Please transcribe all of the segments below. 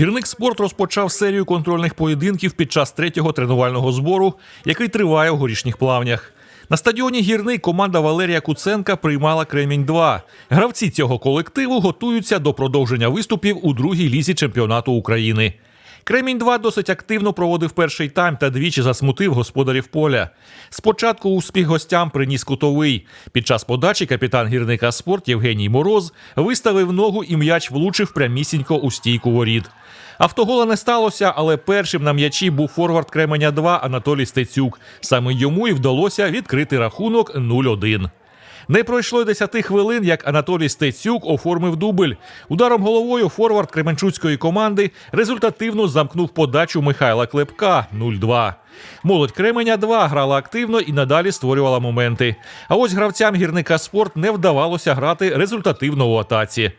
Гірник спорт розпочав серію контрольних поєдинків під час третього тренувального збору, який триває у горішніх плавнях. На стадіоні гірний команда Валерія Куценка приймала Кремінь 2 Гравці цього колективу готуються до продовження виступів у другій лізі чемпіонату України. Кремінь 2 досить активно проводив перший тайм та двічі засмутив господарів поля. Спочатку успіх гостям приніс кутовий. Під час подачі капітан гірника спорт Євгеній Мороз виставив ногу і м'яч влучив прямісінько у стійку воріт. Автогола не сталося, але першим на м'ячі був форвард Кременя 2 Анатолій Стецюк. Саме йому і вдалося відкрити рахунок 0-1. Не пройшло й 10 хвилин, як Анатолій Стецюк оформив дубль. Ударом головою форвард Кременчуцької команди результативно замкнув подачу Михайла Клепка 0-2. Молодь Кременя 2 грала активно і надалі створювала моменти. А ось гравцям гірника спорт не вдавалося грати результативно у атаці.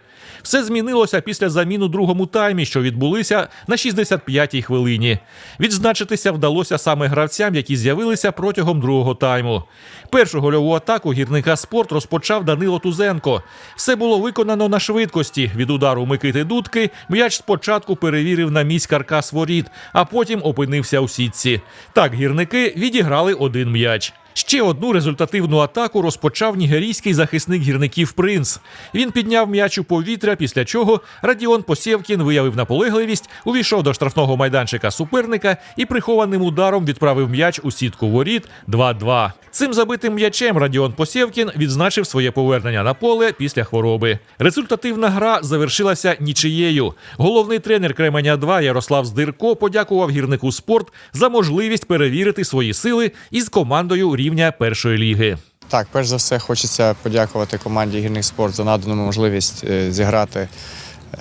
Все змінилося після замін у другому таймі, що відбулися на 65-й хвилині. Відзначитися вдалося саме гравцям, які з'явилися протягом другого тайму. Першу гольову атаку гірника спорт розпочав Данило Тузенко. Все було виконано на швидкості. Від удару Микити Дудки м'яч спочатку перевірив на місь каркас воріт, а потім опинився у сітці. Так гірники відіграли один м'яч. Ще одну результативну атаку розпочав нігерійський захисник гірників Принц. Він підняв м'яч у повітря, після чого Радіон Посєвкін виявив наполегливість, увійшов до штрафного майданчика суперника і прихованим ударом відправив м'яч у сітку воріт 2-2. Цим забитим м'ячем Радіон Посєвкін відзначив своє повернення на поле після хвороби. Результативна гра завершилася нічиєю. Головний тренер Кременя 2 Ярослав Здирко подякував гірнику спорт за можливість перевірити свої сили із командою рівня першої ліги. Так, перш за все, хочеться подякувати команді Гірник Спорт за надану можливість е, зіграти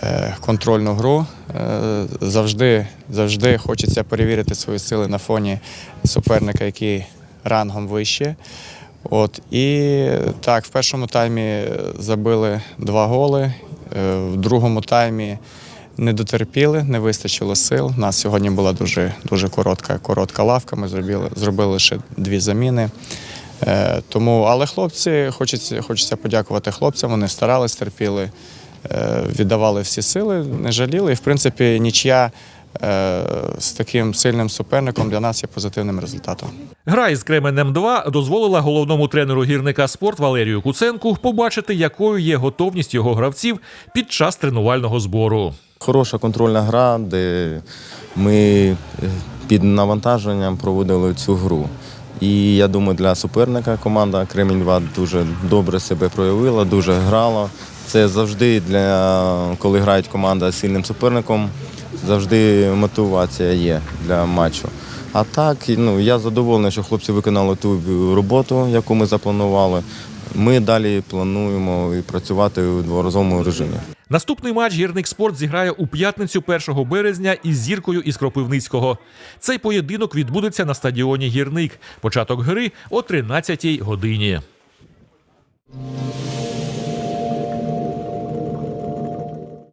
е, контрольну гру. Е, Завжди, завжди хочеться перевірити свої сили на фоні суперника, який рангом вище. От, і так, в першому таймі забили два голи, в другому таймі не дотерпіли, не вистачило сил. У нас сьогодні була дуже, дуже коротка, коротка лавка. Ми зробили, зробили лише дві заміни. Е, Тому, але хлопці, хочеться, хочеться подякувати хлопцям. Вони старались, терпіли, е, віддавали всі сили, не жаліли. І, в принципі, нічия з таким сильним суперником для нас є позитивним результатом. Гра із Кременем 2 дозволила головному тренеру гірника спорт Валерію Куценку побачити, якою є готовність його гравців під час тренувального збору. Хороша контрольна гра, де ми е, під навантаженням проводили цю гру. І я думаю, для суперника команда Кремінь 2 дуже добре себе проявила, дуже грала. Це завжди для коли грають команда з сильним суперником, завжди мотивація є для матчу. А так, ну я задоволений, що хлопці виконали ту роботу, яку ми запланували. Ми далі плануємо і працювати у дворазовому режимі. Наступний матч гірник спорт зіграє у п'ятницю 1 березня із зіркою із Кропивницького. Цей поєдинок відбудеться на стадіоні Гірник. Початок гри о 13-й годині.